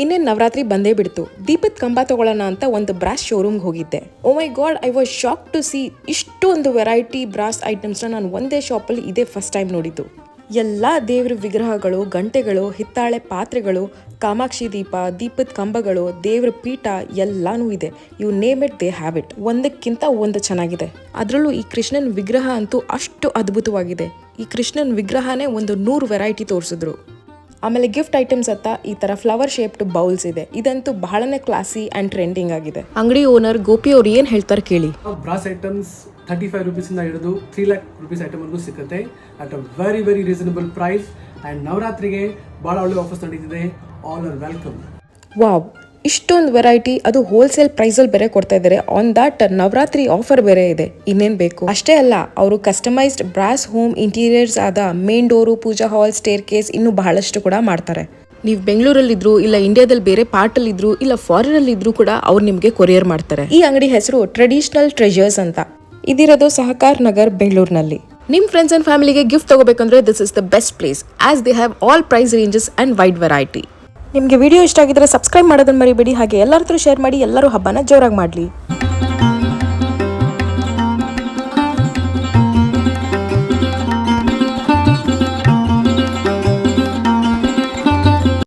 ಇನ್ನೇನು ನವರಾತ್ರಿ ಬಂದೇ ಬಿಡ್ತು. ದೀಪದ ಕಂಬ ತಗೊಳ್ಳೋಣ ಅಂತ ಒಂದು ಬ್ರಾಸ್ ಶೋರೂಮ್ಗೆ ಹೋಗಿದ್ದೆ. ಓ my God I was shock to see ಇಷ್ಟೊಂದು ವೆರೈಟಿ ಬ್ರಾಸ್ ಐಟಮ್ಸ್ನ ನಾನು ಒಂದೇ ಶಾಪಲ್ಲಿ ಇದೇ ಫಸ್ಟ್ ಟೈಮ್ ನೋಡಿದ್ದು. ಎಲ್ಲ ದೇವ್ರ ವಿಗ್ರಹಗಳು, ಗಂಟೆಗಳು, ಹಿತ್ತಾಳೆ ಪಾತ್ರೆಗಳು, ಕಾಮಾಕ್ಷಿ ದೀಪ, ದೀಪದ ಕಂಬಗಳು, ದೇವ್ರ ಪೀಠ ಎಲ್ಲಾನು ಇದೆ. You name it they have it ಒಂದಕ್ಕಿಂತ ಒಂದು ಚೆನ್ನಾಗಿದೆ. ಅದರಲ್ಲೂ ಈ ಕೃಷ್ಣನ್ ವಿಗ್ರಹ ಅಂತೂ ಅಷ್ಟು ಅದ್ಭುತವಾಗಿದೆ. ಈ ಕೃಷ್ಣನ್ ವಿಗ್ರಹನೇ ಒಂದು ನೂರು ವೆರೈಟಿ ತೋರಿಸಿದ್ರು. ಆಮೇಲೆ ಗಿಫ್ಟ್ ಐಟಮ್ಸ್ ಹತ್ತ ಈ ತರ ಫ್ಲವರ್ ಶೇಪ್ಡ್ ಬೌಲ್ಸ್ ಇದೆ. ಇದಂತೂ ಬಹಳನೇ ಕ್ಲಾಸಿ ಅಂಡ್ ಟ್ರೆಂಡಿಂಗ್ ಆಗಿದೆ. ಅಂಗಡಿ ಓನರ್ ಗೋಪಿ ಅವ್ರು ಏನ್ ಹೇಳ್ತಾರೆ ಕೇಳಿ? ಬ್ರಾಸ್ ಐಟಮ್ಸ್ ತರ್ಟಿ ಫೈವ್ ರುಪೀಸಿಂದ ಹಿಡಿದು ತ್ರೀ ಲ್ಯಾಕ್ ರುಪೀಸ್ ಐಟಮ್ವರೆಗೂ ಸಿಗುತ್ತೆ. At a very very reasonable price and ನವರಾತ್ರಿಗೆ ಭಾಳ ಒಳ್ಳೆ ಆಫರ್ಸ್ ನಡೀತಿದೆ. ಆಲ್ ಆರ್ ವೆಲ್ಕಮ್ ವಾವ್ ಇಷ್ಟೊಂದು ವೆರೈಟಿ ಅದು ಹೋಲ್ಸೇಲ್ ಪ್ರೈಸಲ್ಲಿ ಬೇರೆ ಕೊಡ್ತಾ ಇದ್ದಾರೆ ಆನ್ ದಟ್ ನವರಾತ್ರಿ ಆಫರ್ ಬೇರೆ ಇದೆ. ಇನ್ನೇನ್ ಬೇಕು? ಅಷ್ಟೇ ಅಲ್ಲ, ಅವರು ಕಸ್ಟಮೈಸ್ಡ್ ಬ್ರಾಸ್ ಹೋಮ್ ಇಂಟೀರಿಯರ್ಸ್ ಆದ main door puja hall staircase ಇನ್ನು ಬಹಳಷ್ಟು ಕೂಡ ಮಾಡ್ತಾರೆ. ನೀವು ಬೆಂಗಳೂರಲ್ಲಿದ್ರು ಇಲ್ಲ ಇಂಡಿಯಾದಲ್ಲಿ ಬೇರೆ ಪಾರ್ಟಲ್ಲಿ ಇದ್ರು ಇಲ್ಲ ಫಾರಿನ್ ಇದ್ರು ಕೂಡ ಅವ್ರು ನಿಮಗೆ ಕೊರಿಯರ್ ಮಾಡ್ತಾರೆ. ಈ ಅಂಗಡಿ ಹೆಸರು ಟ್ರೆಡಿಷನಲ್ ಟ್ರೆಜರ್ಸ್ ಅಂತ. ಇದಿರೋದು ಸಹಕಾರ್ ನಗರ್ ಬೆಂಗಳೂರಿನಲ್ಲಿ. ನಿಮ್ ಫ್ರೆಂಡ್ಸ್ ಅಂಡ್ ಫ್ಯಾಮಿಲಿಗೆ gift ತಗೋಬೇಕಂದ್ರೆ this is the best place as they have all price ranges and wide variety ನಿಮಗೆ ವಿಡಿಯೋ ಇಷ್ಟ ಆಗಿದ್ರೆ ಸಬ್ಸ್ಕ್ರೈಬ್ ಮಾಡೋದನ್ನು ಮರಿಬೇಡಿ. ಹಾಗೆ ಎಲ್ಲರ ಶೇರ್ ಮಾಡಿ, ಎಲ್ಲರೂ ಹಬ್ಬನ ಜೋರಾಗಿ ಮಾಡಲಿ.